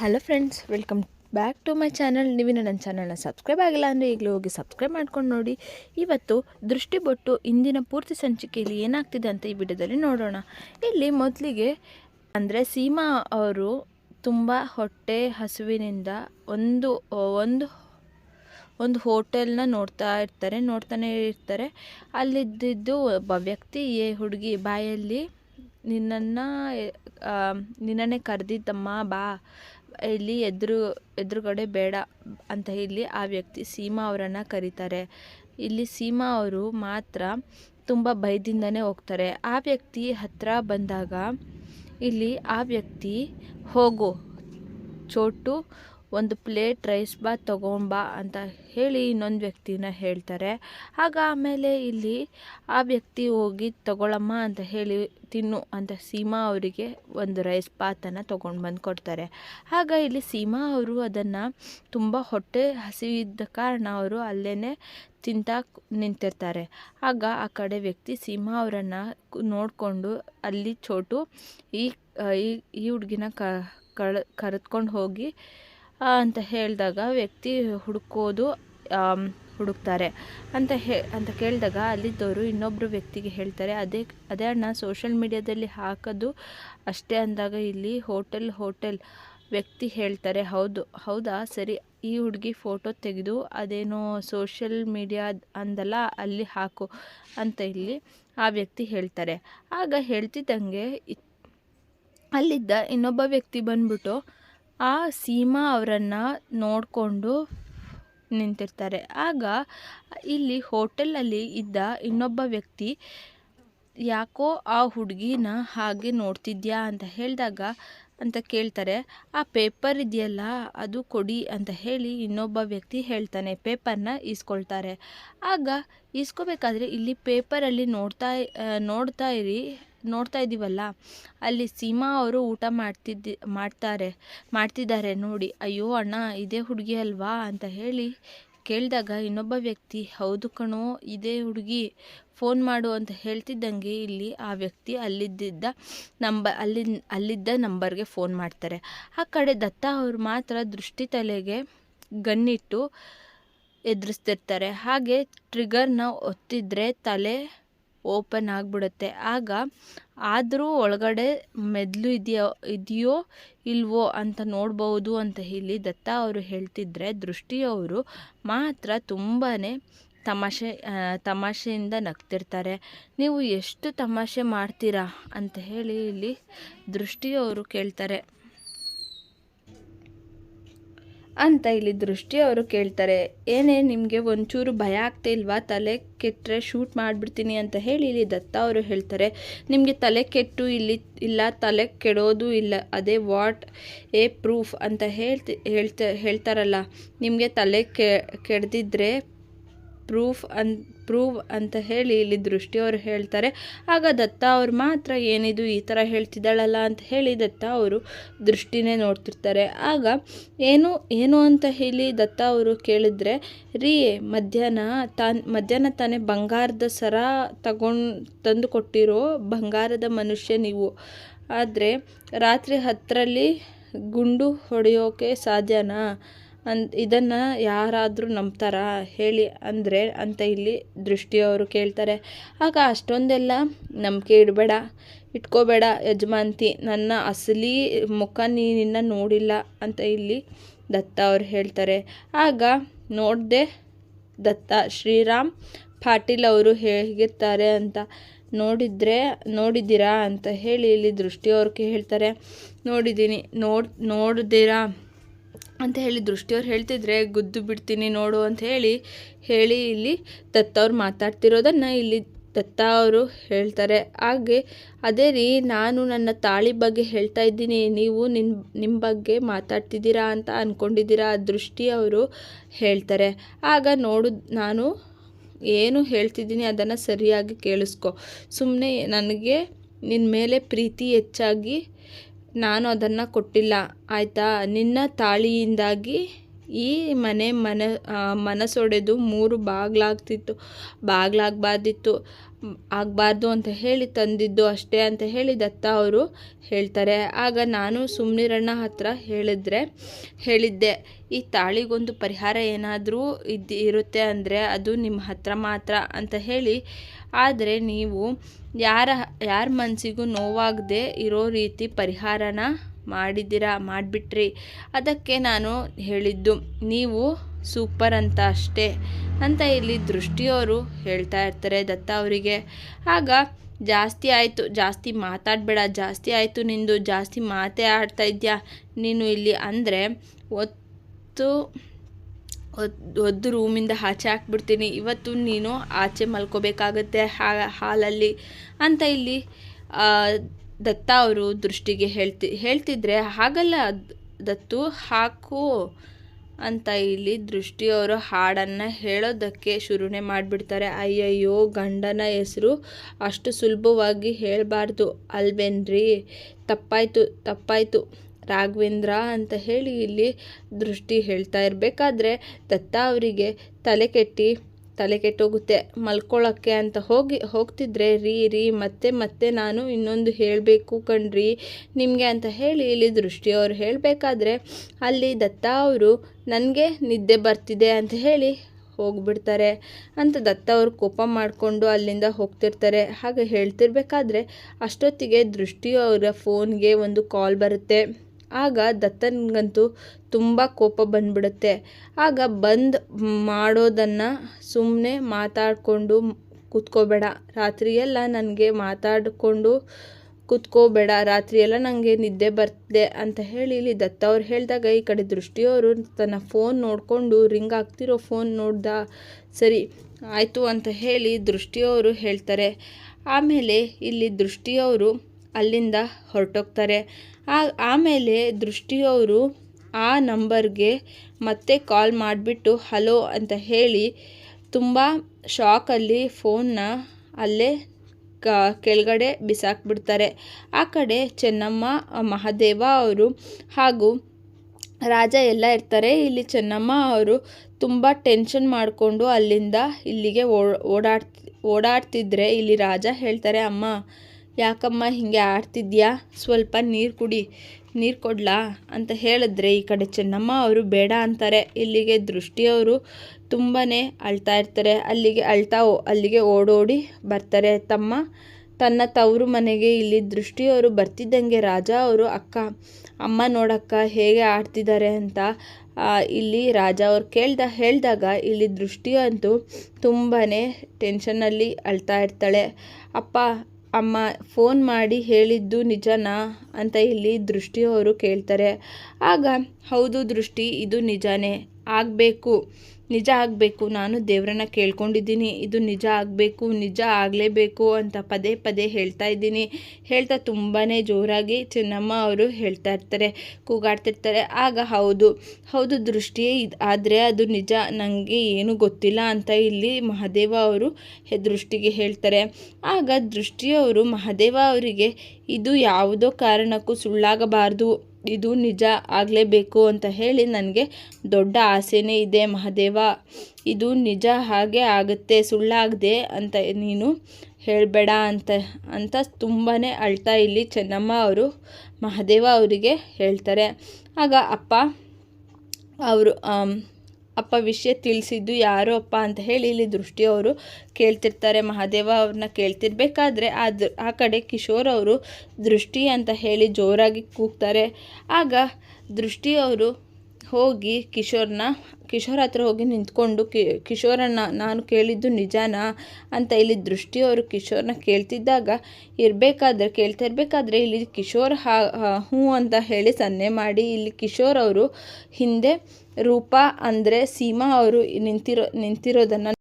Hello friends welcome back to my channel ನೀವಿನ ನನ್ನ ಚಾನಲ್ನ subscribe ಆಗಿಲ್ಲ ಅಂದರೆ ಈಗಲೂ ಹೋಗಿ ಸಬ್ಸ್ಕ್ರೈಬ್ ಮಾಡ್ಕೊಂಡು ನೋಡಿ. ಇವತ್ತು ದೃಷ್ಟಿ ಬೊಟ್ಟು ಇಂದಿನ ಪೂರ್ತಿ ಸಂಚಿಕೆಯಲ್ಲಿ ಏನಾಗ್ತಿದೆ ಅಂತ ಈ ವಿಡಿಯೋದಲ್ಲಿ ನೋಡೋಣ. ಇಲ್ಲಿ ಮೊದಲಿಗೆ ಅಂದರೆ ಸೀಮಾ ಅವರು ತುಂಬ ಹೊಟ್ಟೆ ಹಸುವಿನಿಂದ ಒಂದು ಒಂದು ಒಂದು ಹೋಟೆಲ್ನ ನೋಡ್ತಾ ಇರ್ತಾರೆ, ನೋಡ್ತಾನೆ ಇರ್ತಾರೆ. ಅಲ್ಲಿದ್ದಿದ್ದು ಒಬ್ಬ ವ್ಯಕ್ತಿ ಹುಡುಗಿ, ಬಾಯಲ್ಲಿ ನಿನ್ನನ್ನು ನಿನ್ನನ್ನೇ ಕರೆದಿದ್ದಮ್ಮ, ಬಾ ಇಲ್ಲಿ ಎದುರು, ಎದುರುಗಡೆ ಬೇಡ ಅಂತ ಇಲ್ಲಿ ಆ ವ್ಯಕ್ತಿ ಸೀಮಾ ಅವರನ್ನು ಕರೀತಾರೆ. ಇಲ್ಲಿ ಸೀಮಾ ಅವರು ಮಾತ್ರ ತುಂಬ ಭಯದಿಂದನೇ ಹೋಗ್ತಾರೆ. ಆ ವ್ಯಕ್ತಿ ಹತ್ತಿರ ಬಂದಾಗ ಇಲ್ಲಿ ಆ ವ್ಯಕ್ತಿ ಹೋಗು, ಚೋಟು ಒಂದು ಪ್ಲೇಟ್ ರೈಸ್ ಬಾತ್ ತೊಗೊಂಬಾ ಅಂತ ಹೇಳಿ ಇನ್ನೊಂದು ವ್ಯಕ್ತಿನ ಹೇಳ್ತಾರೆ. ಆಗ ಆಮೇಲೆ ಇಲ್ಲಿ ಆ ವ್ಯಕ್ತಿ ಹೋಗಿ ತಗೊಳಮ್ಮ ಅಂತ ಹೇಳಿ ತಿನ್ನು ಅಂತ ಸೀಮಾ ಅವರಿಗೆ ಒಂದು ರೈಸ್ ಬಾತನ್ನು ತೊಗೊಂಡು ಬಂದು ಕೊಡ್ತಾರೆ. ಆಗ ಇಲ್ಲಿ ಸೀಮಾ ಅವರು ಅದನ್ನು ತುಂಬ ಹೊಟ್ಟೆ ಹಸಿವಿದ್ದ ಕಾರಣ ಅವರು ಅಲ್ಲೇ ತಿಂತಾ ನಿಂತಿರ್ತಾರೆ. ಆಗ ಆ ಕಡೆ ವ್ಯಕ್ತಿ ಸೀಮಾ ಅವರನ್ನು ನೋಡಿಕೊಂಡು ಅಲ್ಲಿ ಚೋಟು ಈ ಈ ಹುಡುಗಿನ ಕಳ, ಕರೆದುಕೊಂಡು ಹೋಗಿ ಅಂತ ಹೇಳಿದಾಗ ವ್ಯಕ್ತಿ ಹುಡುಕೋದು ಹುಡುಕ್ತಾರೆ. ಅಂತ ಹೇ, ಅಂತ ಕೇಳಿದಾಗ ಅಲ್ಲಿದ್ದವರು ಇನ್ನೊಬ್ಬರು ವ್ಯಕ್ತಿಗೆ ಹೇಳ್ತಾರೆ, ಅದೇ ಅದೇ ಅಣ್ಣ ಸೋಷಲ್ ಮೀಡ್ಯಾದಲ್ಲಿ ಹಾಕೋದು ಅಷ್ಟೇ ಅಂದಾಗ ಇಲ್ಲಿ ಹೋಟೆಲ್ ಹೋಟೆಲ್ ವ್ಯಕ್ತಿ ಹೇಳ್ತಾರೆ, ಹೌದು, ಹೌದಾ, ಸರಿ, ಈ ಹುಡುಗಿ ಫೋಟೋ ತೆಗೆದು ಅದೇನೋ ಸೋಷಲ್ ಮೀಡಿಯಾ ಅಂದಲ್ಲ, ಅಲ್ಲಿ ಹಾಕು ಅಂತ ಇಲ್ಲಿ ಆ ವ್ಯಕ್ತಿ ಹೇಳ್ತಾರೆ. ಆಗ ಹೇಳ್ತಿದ್ದಂಗೆ ಅಲ್ಲಿದ್ದ ಇನ್ನೊಬ್ಬ ವ್ಯಕ್ತಿ ಬಂದ್ಬಿಟ್ಟು ಆ ಸೀಮಾ ಅವರನ್ನು ನೋಡಿಕೊಂಡು ನಿಂತಿರ್ತಾರೆ. ಆಗ ಇಲ್ಲಿ ಹೋಟೆಲಲ್ಲಿ ಇದ್ದ ಇನ್ನೊಬ್ಬ ವ್ಯಕ್ತಿ, ಯಾಕೋ ಆ ಹುಡುಗಿನ ಹಾಗೆ ನೋಡ್ತಿದ್ಯಾ? ಅಂತ ಹೇಳಿದಾಗ ಅಂತ ಕೇಳ್ತಾರೆ. ಆ ಪೇಪರ್ ಇದೆಯಲ್ಲ, ಅದು ಕೊಡಿ ಅಂತ ಹೇಳಿ ಇನ್ನೊಬ್ಬ ವ್ಯಕ್ತಿ ಹೇಳ್ತಾನೆ, ಪೇಪರ್ನ ಈಸ್ಕೊಳ್ತಾರೆ. ಆಗ ಈಸ್ಕೋಬೇಕಾದ್ರೆ ಇಲ್ಲಿ ಪೇಪರಲ್ಲಿ ನೋಡ್ತಾ ನೋಡ್ತಾ ಇರಿ ನೋಡ್ತಾ ಇದ್ದೀವಲ್ಲ ಅಲ್ಲಿ ಸೀಮಾ ಅವರು ಊಟ ಮಾಡ್ತಿದ್ದಿ, ಮಾಡ್ತಾರೆ, ಮಾಡ್ತಿದ್ದಾರೆ ನೋಡಿ. ಅಯ್ಯೋ ಅಣ್ಣ, ಇದೇ ಹುಡುಗಿ ಅಲ್ವಾ ಅಂತ ಹೇಳಿ ಕೇಳಿದಾಗ ಇನ್ನೊಬ್ಬ ವ್ಯಕ್ತಿ, ಹೌದು ಕಣೋ, ಇದೇ ಹುಡುಗಿ, ಫೋನ್ ಮಾಡು ಅಂತ ಹೇಳ್ತಿದ್ದಂಗೆ ಇಲ್ಲಿ ಆ ವ್ಯಕ್ತಿ ಅಲ್ಲಿದ್ದ ನಂಬ, ಅಲ್ಲಿ, ಅಲ್ಲಿದ್ದ ನಂಬರ್ಗೆ ಫೋನ್ ಮಾಡ್ತಾರೆ. ಆ ಕಡೆ ದತ್ತ ಅವರು ಮಾತ್ರ ದೃಷ್ಟಿ ತಲೆಗೆ ಗನ್ನಿಟ್ಟು ಎದುರಿಸ್ತಿರ್ತಾರೆ. ಹಾಗೆ ಟ್ರಿಗರ್ನ ಒತ್ತಿದ್ರೆ ತಲೆ ಓಪನ್ ಆಗಿಬಿಡುತ್ತೆ. ಆಗ ಆದರೂ ಒಳಗಡೆ ಮೆದುಳು ಇದೆಯೋ ಇದೆಯೋ ಇಲ್ವೋ ಅಂತ ನೋಡ್ಬೋದು ಅಂತ ಹೇಳಿ ದತ್ತ ಅವರು ಹೇಳ್ತಿದ್ರೆ ದೃಷ್ಟಿಯವರು ಮಾತ್ರ ತುಂಬಾ ತಮಾಷೆ ತಮಾಷೆಯಿಂದ ನಗ್ತಿರ್ತಾರೆ. ನೀವು ಎಷ್ಟು ತಮಾಷೆ ಮಾಡ್ತೀರಾ ಅಂತ ಹೇಳಿ ಇಲ್ಲಿ ದೃಷ್ಟಿಯವರು ಕೇಳ್ತಾರೆ. ಅಂತ ಇಲ್ಲಿ ದೃಷ್ಟಿ ಅವರು ಕೇಳ್ತಾರೆ. ಏನೇ ನಿಮಗೆ ಒಂಚೂರು ಭಯ ಆಗ್ತಿಲ್ವಾ ತಲೆ ಕೆಟ್ಟರೆ ಶೂಟ್ ಮಾಡಿಬಿಡ್ತೀನಿ ಅಂತ ಹೇಳಿ ಇಲ್ಲಿ ದತ್ತ ಅವರು ಹೇಳ್ತಾರೆ. ನಿಮಗೆ ತಲೆ ಕೆಟ್ಟು ಇಲ್ಲಿ, ಇಲ್ಲ, ತಲೆ ಕೆಡೋದು ಇಲ್ಲ, ಅದೇ ವಾಟ್ ಎ ಪ್ರೂಫ್ ಅಂತ ಹೇಳ್ತಿ, ಹೇಳ್ತಾ, ಹೇಳ್ತಾರಲ್ಲ. ನಿಮಗೆ ತಲೆ ಕೆಡ್ದಿದ್ರೆ ಪ್ರೂಫ್ ಅನ್ ಪ್ರೂವ್ ಅಂತ ಹೇಳಿ ಇಲ್ಲಿ ದೃಷ್ಟಿಯವರು ಹೇಳ್ತಾರೆ. ಆಗ ದತ್ತ ಅವ್ರು ಮಾತ್ರ ಏನಿದು ಈ ಥರ ಹೇಳ್ತಿದ್ದಾಳಲ್ಲ ಅಂತ ಹೇಳಿ ದತ್ತ ಅವರು ದೃಷ್ಟಿನೇ ನೋಡ್ತಿರ್ತಾರೆ. ಆಗ ಏನು ಏನು ಅಂತ ಹೇಳಿ ದತ್ತ ಅವರು ಕೇಳಿದ್ರೆ, ರೀ ಮಧ್ಯಾಹ್ನ ತಾನ್, ಮಧ್ಯಾಹ್ನ ತಾನೇ ಬಂಗಾರದ ಸರ ತಗೊಂಡು ತಂದು ಕೊಟ್ಟಿರೋ ಬಂಗಾರದ ಮನುಷ್ಯ ನೀವು. ಆದರೆ ರಾತ್ರಿ ಹತ್ತರಲ್ಲಿ ಗುಂಡು ಹೊಡೆಯೋಕೆ ಸಾಧ್ಯನಾ? ಅನ್, ಇದನ್ನು ಯಾರಾದರೂ ನಂಬ್ತಾರಾ? ಹೇಳಿ ಅಂದರೆ ಅಂತ ಇಲ್ಲಿ ದೃಷ್ಟಿಯವರು ಕೇಳ್ತಾರೆ. ಆಗ ಅಷ್ಟೊಂದೆಲ್ಲ ನಂಬಿಕೆ ಇಡಬೇಡ, ಇಟ್ಕೋಬೇಡ ಯಜಮಾನ್ತಿ, ನನ್ನ ಅಸಲಿ ಮುಖ ನೀನಿನ್ನ ನೋಡಿಲ್ಲ ಅಂತ ಇಲ್ಲಿ ದತ್ತ ಅವರು ಹೇಳ್ತಾರೆ. ಆಗ ನೋಡಿದೆ ದತ್ತ, ಶ್ರೀರಾಮ್ ಪಾಟೀಲ್ ಅವರು ಹೇಗಿರ್ತಾರೆ ಅಂತ ನೋಡಿದರೆ, ನೋಡಿದ್ದೀರಾ ಅಂತ ಹೇಳಿ ಇಲ್ಲಿ ದೃಷ್ಟಿಯವ್ರಿಗೆ ಹೇಳ್ತಾರೆ ನೋಡಿದ್ದೀನಿ, ನೋಡಿ ನೋಡಿದ್ದೀರಾ ಅಂತ ಹೇಳಿ ದೃಷ್ಟಿಯವ್ರು ಹೇಳ್ತಿದ್ರೆ, ಗುದ್ದು ಬಿಡ್ತೀನಿ ನೋಡು ಅಂತ ಹೇಳಿ ಹೇಳಿ ಇಲ್ಲಿ ದತ್ತವ್ರು ಮಾತಾಡ್ತಿರೋದನ್ನು ಇಲ್ಲಿ ದತ್ತ ಅವರು ಹೇಳ್ತಾರೆ. ಹಾಗೆ ಅದೇ ರೀ, ನಾನು ನನ್ನ ತಾಳಿ ಬಗ್ಗೆ ಹೇಳ್ತಾ ಇದ್ದೀನಿ, ನೀವು ನಿನ್ನ ನಿಮ್ಮ ಬಗ್ಗೆ ಮಾತಾಡ್ತಿದ್ದೀರಾ ಅಂತ ಅಂದ್ಕೊಂಡಿದ್ದೀರಾ ದೃಷ್ಟಿ ಅವರು ಹೇಳ್ತಾರೆ. ಆಗ ನೋಡು, ನಾನು ಏನು ಹೇಳ್ತಿದ್ದೀನಿ ಅದನ್ನು ಸರಿಯಾಗಿ ಕೇಳಿಸ್ಕೊ. ಸುಮ್ಮನೆ ನನಗೆ ನಿನ್ನ ಮೇಲೆ ಪ್ರೀತಿ ಹೆಚ್ಚಾಗಿ ನಾನು ಅದನ್ನು ಕೊಟ್ಟಿಲ್ಲ ಆಯಿತಾ? ನಿನ್ನ ತಾಳಿಯಿಂದಾಗಿ ಈ ಮನೆ ಮನ ಮನಸೊಡೆದು ಮೂರು ಬಾಗಿಲಾಗ್ತಿತ್ತು ಬಾಗ್ಲಾಗಬಾರ್ದಿತ್ತು. ಆಗಬಾರ್ದು ಅಂತ ಹೇಳಿ ತಂದಿದ್ದು ಅಷ್ಟೇ ಅಂತ ಹೇಳಿ ದತ್ತ ಅವರು ಹೇಳ್ತಾರೆ. ಆಗ ನಾನು ಸುಮ್ನಿರಣ್ಣ ಹತ್ರ ಹೇಳಿದ್ರೆ, ಹೇಳಿದ್ದೆ, ಈ ತಾಳಿಗೊಂದು ಪರಿಹಾರ ಏನಾದರೂ ಇದ್ದು ಇರುತ್ತೆ ಅಂದರೆ ಅದು ನಿಮ್ಮ ಹತ್ರ ಮಾತ್ರ ಅಂತ ಹೇಳಿ. ಆದರೆ ನೀವು ಯಾರ ಯಾರ ಮನಸ್ಸಿಗೂ ನೋವಾಗದೆ ಇರೋ ರೀತಿ ಪರಿಹಾರನ ಮಾಡಿದ್ದೀರಾ, ಮಾಡಿಬಿಟ್ರಿ. ಅದಕ್ಕೆ ನಾನು ಹೇಳಿದ್ದು, ನೀವು ಸೂಪರ್ ಅಂತ ಅಷ್ಟೇ ಅಂತ ಇಲ್ಲಿ ದೃಷ್ಟಿಯವರು ಹೇಳ್ತಾ ಇರ್ತಾರೆ ದತ್ತ ಅವರಿಗೆ. ಆಗ ಜಾಸ್ತಿ ಆಯಿತು, ಜಾಸ್ತಿ ಮಾತಾಡಬೇಡ, ಜಾಸ್ತಿ ಆಯಿತು ನಿಂದು, ಜಾಸ್ತಿ ಮಾತೇ ಆಡ್ತಾ ಇದೆಯಾ ನೀನು ಇಲ್ಲಿ ಅಂದರೆ ಒತ್ತು, ಒದ್, ಒದ್ದು ರೂಮಿಂದ ಆಚೆ ಹಾಕ್ಬಿಡ್ತೀನಿ ಇವತ್ತು ನೀನು ಆಚೆ ಮಲ್ಕೋಬೇಕಾಗತ್ತೆ ಹಾಲಲ್ಲಿ ಅಂತ ಇಲ್ಲಿ ದತ್ತ ಅವರು ದೃಷ್ಟಿಗೆ ಹೇಳ್ತಿ, ಹೇಳ್ತಿದ್ರೆ ಹಾಗಲ್ಲ ದತ್ತು, ಹಾಕು. ಅಂತ ಇಲ್ಲಿ ದೃಷ್ಟಿಯವರು ಹಾಡನ್ನು ಹೇಳೋದಕ್ಕೆ ಶುರುನೆ ಮಾಡಿಬಿಡ್ತಾರೆ. ಅಯ್ಯಯ್ಯೋ, ಗಂಡನ ಹೆಸರು ಅಷ್ಟು ಸುಲಭವಾಗಿ ಹೇಳಬಾರ್ದು ಅಲ್ವೇನ್ರಿ? ತಪ್ಪಾಯಿತು ತಪ್ಪಾಯಿತು. ರಾಘವೇಂದ್ರ ಅಂತ ಹೇಳಿ ಇಲ್ಲಿ ದೃಷ್ಟಿ ಹೇಳ್ತಾ ಇರಬೇಕಾದ್ರೆ ದತ್ತ ಅವರಿಗೆ ತಲೆ ಕೆಟ್ಟಿ ತಲೆ ಕೆಟ್ಟೋಗುತ್ತೆ. ಮಲ್ಕೊಳ್ಳೋಕ್ಕೆ ಅಂತ ಹೋಗಿ, ಹೋಗ್ತಿದ್ರೆ, ರೀ ರೀ, ಮತ್ತೆ ಮತ್ತೆ ನಾನು ಇನ್ನೊಂದು ಹೇಳಬೇಕು ಕಣ್ರಿ. ನಿಮಗೆ ಅಂತ ಹೇಳಿ ಇಲ್ಲಿ ದೃಷ್ಟಿಯವರು ಹೇಳಬೇಕಾದ್ರೆ, ಅಲ್ಲಿ ದತ್ತ ಅವರು, ನನಗೆ ನಿದ್ದೆ ಬರ್ತಿದೆ ಅಂತ ಹೇಳಿ ಹೋಗ್ಬಿಡ್ತಾರೆ. ಅಂತ ದತ್ತ ಅವರು ಕೋಪ ಮಾಡಿಕೊಂಡು ಅಲ್ಲಿಂದ ಹೋಗ್ತಿರ್ತಾರೆ. ಹಾಗೆ ಹೇಳ್ತಿರ್ಬೇಕಾದ್ರೆ, ಅಷ್ಟೊತ್ತಿಗೆ ದೃಷ್ಟಿಯವರ ಫೋನ್ಗೆ ಒಂದು ಕಾಲ್ ಬರುತ್ತೆ. ಆಗ ದತ್ತನಿಗಂತೂ ತುಂಬ ಕೋಪ ಬಂದ್ಬಿಡುತ್ತೆ. ಆಗ ಬಂದ್ ಮಾಡೋದನ್ನು ಸುಮ್ಮನೆ ಮಾತಾಡಿಕೊಂಡು ಕೂತ್ಕೋಬೇಡ. ರಾತ್ರಿಯೆಲ್ಲ ನನಗೆ ಮಾತಾಡಿಕೊಂಡು ಕೂತ್ಕೋಬೇಡ. ರಾತ್ರಿಯೆಲ್ಲ ನನಗೆ ನಿದ್ದೆ ಬರ್ತಿದೆ ಅಂತ ಹೇಳಿ ಇಲ್ಲಿ ದತ್ತ ಅವ್ರು ಹೇಳಿದಾಗ ಈ ಕಡೆ ದೃಷ್ಟಿಯವರು ತನ್ನ ಫೋನ್ ನೋಡಿಕೊಂಡು ರಿಂಗ್ ಆಗ್ತಿರೋ ಫೋನ್ ನೋಡ್ದ ಸರಿ, ಆಯಿತು ಅಂತ ಹೇಳಿ ದೃಷ್ಟಿಯವರು ಹೇಳ್ತಾರೆ. ಆಮೇಲೆ ಇಲ್ಲಿ ದೃಷ್ಟಿಯವರು ಅಲ್ಲಿಂದ ಹೊರಟೋಗ್ತಾರೆ. ಆಮೇಲೆ ದೃಷ್ಟಿಯವರು ಆ ನಂಬರ್ಗೆ ಮತ್ತೆ ಕಾಲ್ ಮಾಡಿಬಿಟ್ಟು, ಹಲೋ ಅಂತ ಹೇಳಿ ತುಂಬ ಶಾಕಲ್ಲಿ ಫೋನ್ನ ಅಲ್ಲೇ ಕ, ಕೆಳಗಡೆ ಬಿಸಾಕ್ಬಿಡ್ತಾರೆ. ಆ ಕಡೆ ಚೆನ್ನಮ್ಮ, ಮಹಾದೇವ ಅವರು ಹಾಗೂ ರಾಜ ಎಲ್ಲ ಇರ್ತಾರೆ. ಇಲ್ಲಿ ಚೆನ್ನಮ್ಮ ಅವರು ತುಂಬ ಟೆನ್ಷನ್ ಮಾಡಿಕೊಂಡು ಅಲ್ಲಿಂದ ಇಲ್ಲಿಗೆ ಓಡಾಡ್ತಿ, ಓಡಾಡ್ತಿದ್ರೆ ಇಲ್ಲಿ ರಾಜ ಹೇಳ್ತಾರೆ, ಅಮ್ಮ ಯಾಕಮ್ಮ ಹೀಗೆ ಆಡ್ತಿದ್ಯಾ? ಸ್ವಲ್ಪ ನೀರು ಕುಡಿ, ನೀರು ಕೊಡ್ಲಾ? ಅಂತ ಹೇಳಿದ್ರೆ ಈ ಕಡೆ ಚೆನ್ನಮ್ಮ ಅವರು ಬೇಡ ಅಂತಾರೆ. ಇಲ್ಲಿಗೆ ದೃಷ್ಟಿಯವರು ತುಂಬಾ ಅಳ್ತಾ ಇರ್ತಾರೆ. ಅಲ್ಲಿಗೆ ಅಳ್ತಾ ಅಲ್ಲಿಗೆ ಓಡೋಡಿ ಬರ್ತಾರೆ. ತಮ್ಮ, ತನ್ನ ತವರು ಮನೆಗೆ ಇಲ್ಲಿ ದೃಷ್ಟಿಯವರು ಬರ್ತಿದ್ದಂಗೆ ರಾಜ ಅವರು ಅಕ್ಕ, ಅಮ್ಮ ನೋಡಕ್ಕ ಹೇಗೆ ಆಡ್ತಿದ್ದಾರೆ ಅಂತ ಇಲ್ಲಿ ರಾಜ ಅವ್ರು ಕೇಳ್ದ, ಹೇಳಿದಾಗ ಇಲ್ಲಿ ದೃಷ್ಟಿ ಅಂತೂ ತುಂಬಾ ಟೆನ್ಷನಲ್ಲಿ ಅಳ್ತಾ ಇರ್ತಾಳೆ. ಅಪ್ಪ ಅಮ್ಮ ಫೋನ್ ಮಾಡಿ ಹೇಳಿದ್ದು ನಿಜನಾ ಅಂತ ಇಲ್ಲಿ ದೃಷ್ಟಿಯವರು ಕೇಳ್ತಾರೆ. ಆಗ ಹೌದು ದೃಷ್ಟಿ ಇದು ನಿಜಾನೇ. ಆಗಬೇಕು, ನಿಜ ಆಗಬೇಕು. ನಾನು ದೇವರನ್ನ ಕೇಳ್ಕೊಂಡಿದ್ದೀನಿ. ಇದು ನಿಜ ಆಗಬೇಕು, ನಿಜ ಆಗಲೇಬೇಕು ಅಂತ ಪದೇ ಪದೇ ಹೇಳ್ತಾ ಇದ್ದೀನಿ. ಹೇಳ್ತಾ ತುಂಬಾ ಜೋರಾಗಿ ಚೆನ್ನಮ್ಮ ಅವರು ಹೇಳ್ತಾ ಇರ್ತಾರೆ ಕೂಗಾಡ್ತಿರ್ತಾರೆ ಆಗ ಹೌದು ಹೌದು ದೃಷ್ಟಿಯೇ ಇದು, ಆದರೆ ಅದು ನಿಜ. ನನಗೆ ಏನು ಗೊತ್ತಿಲ್ಲ ಅಂತ ಇಲ್ಲಿ ಮಹಾದೇವ ಅವರು ದೃಷ್ಟಿಗೆ ಹೇಳ್ತಾರೆ. ಆಗ ದೃಷ್ಟಿಯವರು ಮಹಾದೇವ ಅವರಿಗೆ, ಇದು ಯಾವುದೋ ಕಾರಣಕ್ಕೂ ಸುಳ್ಳಾಗಬಾರ್ದು. ಇದು ನಿಜ ಆಗಲೇಬೇಕು ಅಂತ ಹೇಳಿ ನನಗೆ ದೊಡ್ಡ ಆಸೆನೇ ಇದೆ. ಮಹಾದೇವ, ಇದು ನಿಜ ಹಾಗೆ ಆಗುತ್ತೆ, ಸುಳ್ಳಾಗದೆ ಅಂತ ನೀನು ಹೇಳಬೇಡ ಅಂತ ಅಂತ ತುಂಬಾ ಅಳ್ತಾ ಇಲ್ಲಿ ಚೆನ್ನಮ್ಮ ಅವರು, ಮಹಾದೇವ ಅವರಿಗೆ ಹೇಳ್ತಾರೆ. ಆಗ ಅಪ್ಪ ಅವರು ಅಪ್ಪ ವಿಷಯ ತಿಳಿಸಿದ್ದು ಯಾರು ಅಪ್ಪ ಅಂತ ಹೇಳಿ ಇಲ್ಲಿ ದೃಷ್ಟಿಯವರು ಕೇಳ್ತಿರ್ತಾರೆ. ಮಹಾದೇವ ಅವ್ರನ್ನ ಕೇಳ್ತಿರ್ಬೇಕಾದ್ರೆ ಆ ದ್ ಆ ಕಡೆ ಕಿಶೋರ್ ಅವರು ದೃಷ್ಟಿ ಅಂತ ಹೇಳಿ ಜೋರಾಗಿ ಕೂಗ್ತಾರೆ. ಆಗ ದೃಷ್ಟಿಯವರು ಹೋಗಿ ಕಿಶೋರ್ನ ಕಿಶೋರ್ ಹತ್ರ ಹೋಗಿ ನಿಂತ್ಕೊಂಡು ಕಿ ಕಿಶೋರನ್ನ ನಾನು ಕೇಳಿದ್ದು ನಿಜಾನಾ ಅಂತ ಇಲ್ಲಿ ದೃಷ್ಟಿಯವರು ಕಿಶೋರ್ನ ಕೇಳ್ತಿದ್ದಾಗ ಇರಬೇಕಾದ್ರೆ ಕೇಳ್ತಾ ಇರಬೇಕಾದ್ರೆ ಇಲ್ಲಿ ಕಿಶೋರ್ ಹಾ ಹಾ- ಹ್ಞೂ ಅಂತ ಹೇಳಿ ಸನ್ನೆ ಮಾಡಿ ಇಲ್ಲಿ ಕಿಶೋರ್ ಅವರು ಹಿಂದೆ ರೂಪಾ ಅಂದ್ರೆ ಸೀಮಾ ಅವರು ನಿಂತಿರೋ ನಿಂತಿರೋದನ್ನು